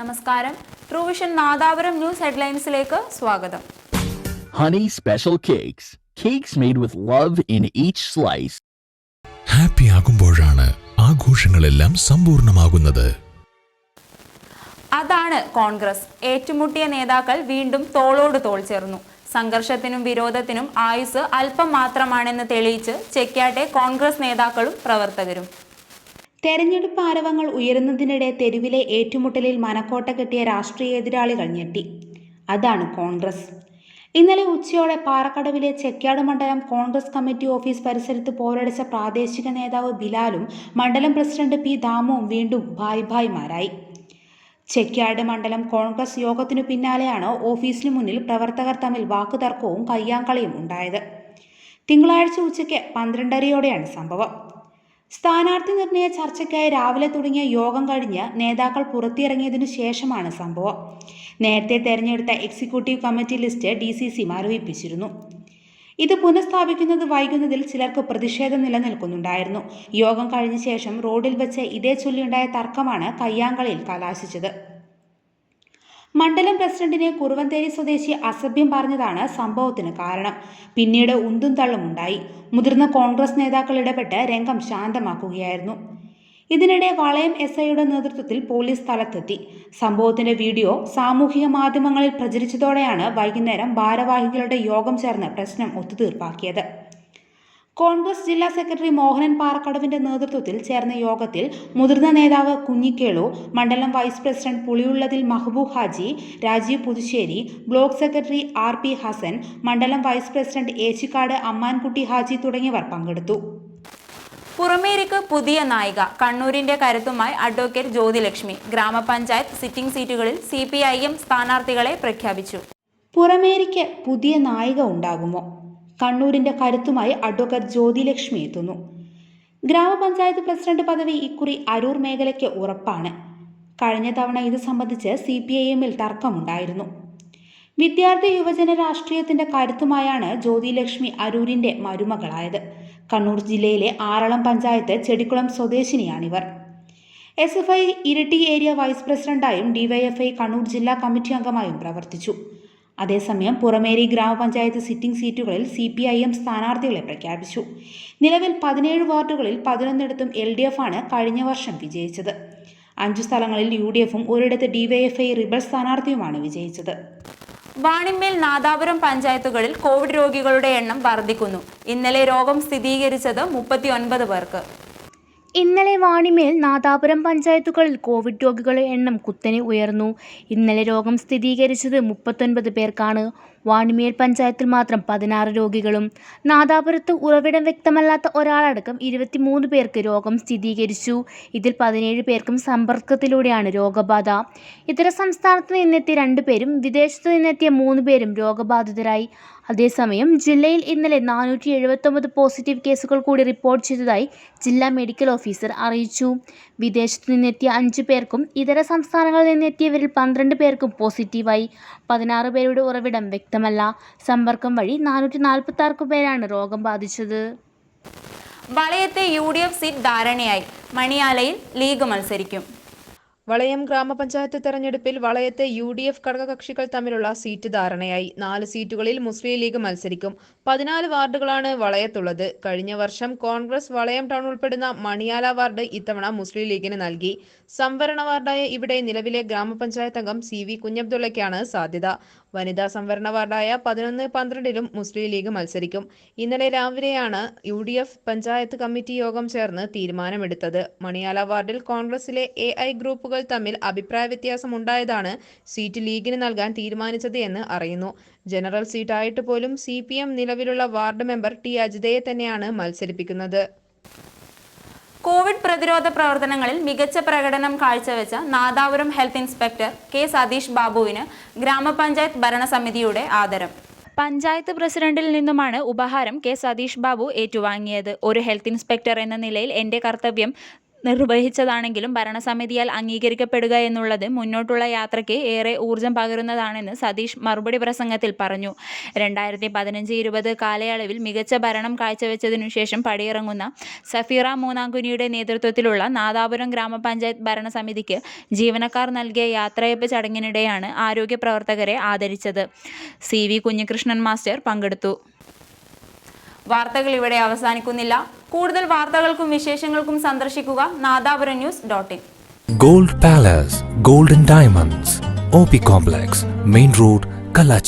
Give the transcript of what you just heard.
നമസ്കാരം. ട്രൂവിഷൻ നാദാപുരം ന്യൂസ് ഹെഡ്ലൈൻസിലേക്ക് സ്വാഗതം. Honey special cakes cakes made with love in each slice happy ആകുമ്പോഴാണ് ആഘോഷങ്ങളെല്ലാം സമ്പൂർണമാകുന്നത് അതാണ് കോൺഗ്രസ്. ഏറ്റുമുട്ടിയ നേതാക്കൾ വീണ്ടും തോളോട് തോൾ ചേർന്നു. സംഘർഷത്തിനും വിരോധത്തിനും ആയുസ് അല്പം മാത്രമാണെന്ന് തെളിയിച്ച് ചെക്കാട്ടെ കോൺഗ്രസ് നേതാക്കളും പ്രവർത്തകരും. തെരഞ്ഞെടുപ്പ് ആരവങ്ങൾ ഉയരുന്നതിനിടെ തെരുവിലെ ഏറ്റുമുട്ടലിൽ മനക്കോട്ട കെട്ടിയ രാഷ്ട്രീയ എതിരാളികൾ ഞെട്ടി. അതാണ് കോൺഗ്രസ്. ഇന്നലെ ഉച്ചയോടെ പാറക്കടവിലെ ചെക്കാട് മണ്ഡലം കോൺഗ്രസ് കമ്മിറ്റി ഓഫീസ് പരിസരത്ത് പോരടിച്ച പ്രാദേശിക നേതാവ് ബിലാലും മണ്ഡലം പ്രസിഡന്റ് പി ദാമുവും വീണ്ടും ഭായ് ഭായ്മാരായി ചെക്യാട് മണ്ഡലം കോൺഗ്രസ് യോഗത്തിനു പിന്നാലെയാണ് ഓഫീസിനു മുന്നിൽ പ്രവർത്തകർ തമ്മിൽ വാക്കുതർക്കവും കയ്യാങ്കളിയും ഉണ്ടായത്. തിങ്കളാഴ്ച ഉച്ചയ്ക്ക് പന്ത്രണ്ടരയോടെയാണ് സംഭവം. സ്ഥാനാർത്ഥി നിർണയ ചർച്ചയ്ക്കായി രാവിലെ തുടങ്ങിയ യോഗം കഴിഞ്ഞ് നേതാക്കൾ പുറത്തിറങ്ങിയതിനു ശേഷമാണ് സംഭവം. നേരത്തെ തെരഞ്ഞെടുത്ത executive committee list D C C മരവിപ്പിച്ചിരുന്നു ഇത് പുനഃസ്ഥാപിക്കുന്നത് വൈകുന്നതിൽ ചിലർക്ക് പ്രതിഷേധം നിലനിൽക്കുന്നുണ്ടായിരുന്നു. യോഗം കഴിഞ്ഞ ശേഷം റോഡിൽ വെച്ച് ഇതേ ചൊല്ലിയുണ്ടായ തർക്കമാണ് കയ്യാങ്കളിയിൽ കലാശിച്ചത്. മണ്ഡലം പ്രസിഡന്റിനെ കുറുവന്തേരി സ്വദേശി അസഭ്യം പറഞ്ഞതാണ് സംഭവത്തിന് കാരണം. പിന്നീട് ഉന്തും തള്ളും ഉണ്ടായി. മുതിർന്ന കോൺഗ്രസ് നേതാക്കൾ ഇടപെട്ട് രംഗം ശാന്തമാക്കുകയായിരുന്നു. ഇതിനിടെ വളയം എസ് ഐയുടെ നേതൃത്വത്തിൽ പോലീസ് സ്ഥലത്തെത്തി. സംഭവത്തിന്റെ വീഡിയോ സാമൂഹിക മാധ്യമങ്ങളിൽ പ്രചരിച്ചതോടെയാണ് വൈകുന്നേരം ഭാരവാഹികളുടെ യോഗം ചേർന്ന് പ്രശ്നം ഒത്തുതീർപ്പാക്കിയത്. കോൺഗ്രസ് ജില്ലാ സെക്രട്ടറി മോഹനൻ പാറക്കടവിന്റെ നേതൃത്വത്തിൽ ചേർന്ന യോഗത്തിൽ മുതിർന്ന നേതാവ് കുഞ്ഞിക്കേളു മണ്ഡലം vice president പുളിയുള്ളതിൽ Mahboob Haji Rajeev Puthussery block secretary R P Hassan മണ്ഡലം വൈസ് പ്രസിഡന്റ് ഏച്ചിക്കാട് അമ്മാൻകുട്ടി ഹാജി തുടങ്ങിയവർ പങ്കെടുത്തു. പുറമേരിക്ക് പുതിയ നായിക കണ്ണൂരിന്റെ കരുത്തുമായി അഡ്വക്കേറ്റ് ജ്യോതിലക്ഷ്മി ഗ്രാമപഞ്ചായത്ത് സിറ്റിംഗ് സീറ്റുകളിൽ സി പി ഐ എം സ്ഥാനാർത്ഥികളെ പ്രഖ്യാപിച്ചു. പുറമേരിക്ക് പുതിയ നായിക ഉണ്ടാകുമോ? കണ്ണൂരിന്റെ കരുത്തുമായി അഡ്വക്കേറ്റ് ജ്യോതിലക്ഷ്മി എത്തുന്നു. ഗ്രാമപഞ്ചായത്ത് പ്രസിഡന്റ് പദവി ഇക്കുറി അരൂർ മേഖലയ്ക്ക് ഉറപ്പാണ്. കഴിഞ്ഞ തവണ ഇത് സംബന്ധിച്ച് സി പി ഐ എമ്മിൽ തർക്കമുണ്ടായിരുന്നു. വിദ്യാർത്ഥി യുവജന രാഷ്ട്രീയത്തിന്റെ കരുത്തുമായാണ് ജ്യോതിലക്ഷ്മി അരൂരിന്റെ മരുമകളായത്. കണ്ണൂർ ജില്ലയിലെ Aralam panchayat Chedikkulam സ്വദേശിനിയാണിവർ. S F I Iritty area vice പ്രസിഡന്റായും DYFI Kannur ജില്ലാ കമ്മിറ്റി അംഗമായും പ്രവർത്തിച്ചു. അതേസമയം പുറമേരി ഗ്രാമപഞ്ചായത്ത് സിറ്റിംഗ് സീറ്റുകളിൽ സി പി ഐ എം സ്ഥാനാർത്ഥികളെ പ്രഖ്യാപിച്ചു. നിലവിൽ പതിനേഴ് വാർഡുകളിൽ പതിനൊന്നിടത്തും എൽ ഡി എഫ് ആണ് കഴിഞ്ഞ വർഷം വിജയിച്ചത്. അഞ്ചു സ്ഥലങ്ങളിൽ യു ഡി എഫും ഒരിടത്ത് ഡിവൈഎഫ്ഐ റിബൽ സ്ഥാനാർത്ഥിയുമാണ് വിജയിച്ചത്. വാണിമേൽ നാദാപുരം പഞ്ചായത്തുകളിൽ കോവിഡ് രോഗികളുടെ എണ്ണം വർദ്ധിക്കുന്നു. ഇന്നലെ രോഗം സ്ഥിരീകരിച്ചത് മുപ്പത്തിയൊൻപത് പേർക്ക്. ഇന്നലെ വാണിമേൽ നാദാപുരം പഞ്ചായത്തുകളിൽ കോവിഡ് രോഗികളുടെ എണ്ണം കുത്തനെ ഉയർന്നു. ഇന്നലെ രോഗം സ്ഥിരീകരിച്ചത് മുപ്പത്തൊൻപത് പേർക്കാണ്. വാണിമേൽ പഞ്ചായത്തിൽ മാത്രം പതിനാറ് രോഗികളും നാദാപുരത്ത് ഉറവിടം വ്യക്തമല്ലാത്ത ഒരാളടക്കം ഇരുപത്തിമൂന്ന് പേർക്ക് രോഗം സ്ഥിരീകരിച്ചു. ഇതിൽ പതിനേഴ് പേർക്കും സമ്പർക്കത്തിലൂടെയാണ് രോഗബാധ. ഇതര സംസ്ഥാനത്ത് നിന്നെത്തിയ രണ്ട് പേരും വിദേശത്ത് നിന്നെത്തിയ മൂന്ന് പേരും രോഗബാധിതരായി. അതേസമയം ജില്ലയിൽ ഇന്നലെ നാനൂറ്റി എഴുപത്തൊമ്പത് പോസിറ്റീവ് കേസുകൾ കൂടി റിപ്പോർട്ട് ചെയ്തതായി ജില്ലാ മെഡിക്കൽ ഓഫീസർ അറിയിച്ചു. വിദേശത്തു നിന്നെത്തിയ അഞ്ച് പേർക്കും ഇതര സംസ്ഥാനങ്ങളിൽ നിന്നെത്തിയവരിൽ പന്ത്രണ്ട് പേർക്കും പോസിറ്റീവായി. പതിനാറ് പേരുടെ ഉറവിടം വ്യക്തമല്ല. സമ്പർക്കം വഴി നാനൂറ്റി നാൽപ്പത്തി ആറ് പേരാണ് രോഗം ബാധിച്ചത്. വളയത്തെ യു ഡി എഫ് സീറ്റ് ധാരണയായി. മണിയാലയിൽ ലീഗ് മത്സരിക്കും. വളയം ഗ്രാമപഞ്ചായത്ത് തെരഞ്ഞെടുപ്പിൽ വളയത്തെ യു ഡി എഫ് ഘടകകക്ഷികൾ തമ്മിലുള്ള സീറ്റ് ധാരണയായി. നാല് സീറ്റുകളിൽ മുസ്ലിം ലീഗ് മത്സരിക്കും. പതിനാല് വാർഡുകളാണ് വളയത്തുള്ളത്. കഴിഞ്ഞ വർഷം കോൺഗ്രസ് വളയം ടൗൺ ഉൾപ്പെടുന്ന മണിയാല വാർഡ് ഇത്തവണ മുസ്ലിം ലീഗിന് നൽകി. സംവരണ വാർഡായ ഇവിടെ നിലവിലെ ഗ്രാമപഞ്ചായത്ത് അംഗം സി വി കുഞ്ഞബ്ദുള്ളയ്ക്കാണ് സാധ്യത. വനിതാ സംവരണ വാർഡായ പതിനൊന്ന് പന്ത്രണ്ടിലും മുസ്ലിം ലീഗ് മത്സരിക്കും. ഇന്നലെ രാവിലെയാണ് U D F panchayat committee യോഗം ചേർന്ന് തീരുമാനമെടുത്തത്. മണിയാല വാർഡിൽ കോൺഗ്രസിലെ എ ഐ ഗ്രൂപ്പുകൾ തമ്മിൽ അഭിപ്രായ വ്യത്യാസം ഉണ്ടായതാണ് സീറ്റ് ലീഗിന് നൽകാൻ തീരുമാനിച്ചത് എന്ന് അറിയുന്നു. ജനറൽ സീറ്റായിട്ട് പോലും സി നിലവിലുള്ള വാർഡ് മെമ്പർ ടി അജിതയെ തന്നെയാണ് മത്സരിപ്പിക്കുന്നത്. കോവിഡ് പ്രതിരോധ പ്രവർത്തനങ്ങളിൽ മികച്ച പ്രകടനം കാഴ്ചവെച്ച Nadapuram health inspector K Satheesh ബാബുവിന് ഗ്രാമപഞ്ചായത്ത് ഭരണസമിതിയുടെ ആദരം. പഞ്ചായത്ത് പ്രസിഡന്റിൽ നിന്നുമാണ് ഉപഹാരം കെ സതീഷ് ബാബു ഏറ്റുവാങ്ങിയത്. ഒരു ഹെൽത്ത് ഇൻസ്പെക്ടർ എന്ന നിലയിൽ എന്റെ കർത്തവ്യം നിർവഹിച്ചതാണെങ്കിലും ഭരണസമിതിയാൽ അംഗീകരിക്കപ്പെടുക എന്നുള്ളത് മുന്നോട്ടുള്ള യാത്രയ്ക്ക് ഏറെ ഊർജം പകരുന്നതാണെന്ന് സതീഷ് മറുപടി പ്രസംഗത്തിൽ പറഞ്ഞു. രണ്ടായിരത്തി പതിനഞ്ച് ഇരുപത് കാലയളവിൽ മികച്ച ഭരണം കാഴ്ചവെച്ചതിനു ശേഷം പടിയിറങ്ങുന്ന സഫീറ മൂന്നാംകുനിയുടെ നേതൃത്വത്തിലുള്ള നാദാപുരം ഗ്രാമപഞ്ചായത്ത് ഭരണസമിതിക്ക് ജീവനക്കാർ നൽകിയ യാത്രയപ്പ് ചടങ്ങിനിടെയാണ് ആരോഗ്യ പ്രവർത്തകരെ ആദരിച്ചത്. സി വി കുഞ്ഞികൃഷ്ണൻ മാസ്റ്റർ പങ്കെടുത്തു. വാർത്തകൾ ഇവിടെ അവസാനിക്കുന്നില്ല കൂടുതൽ വാർത്തകൾക്കും വിശേഷങ്ങൾക്കും സന്ദർശിക്കുക Nadapuram news dot in Gold Palace, Golden Diamonds, P complex main road Kalachi.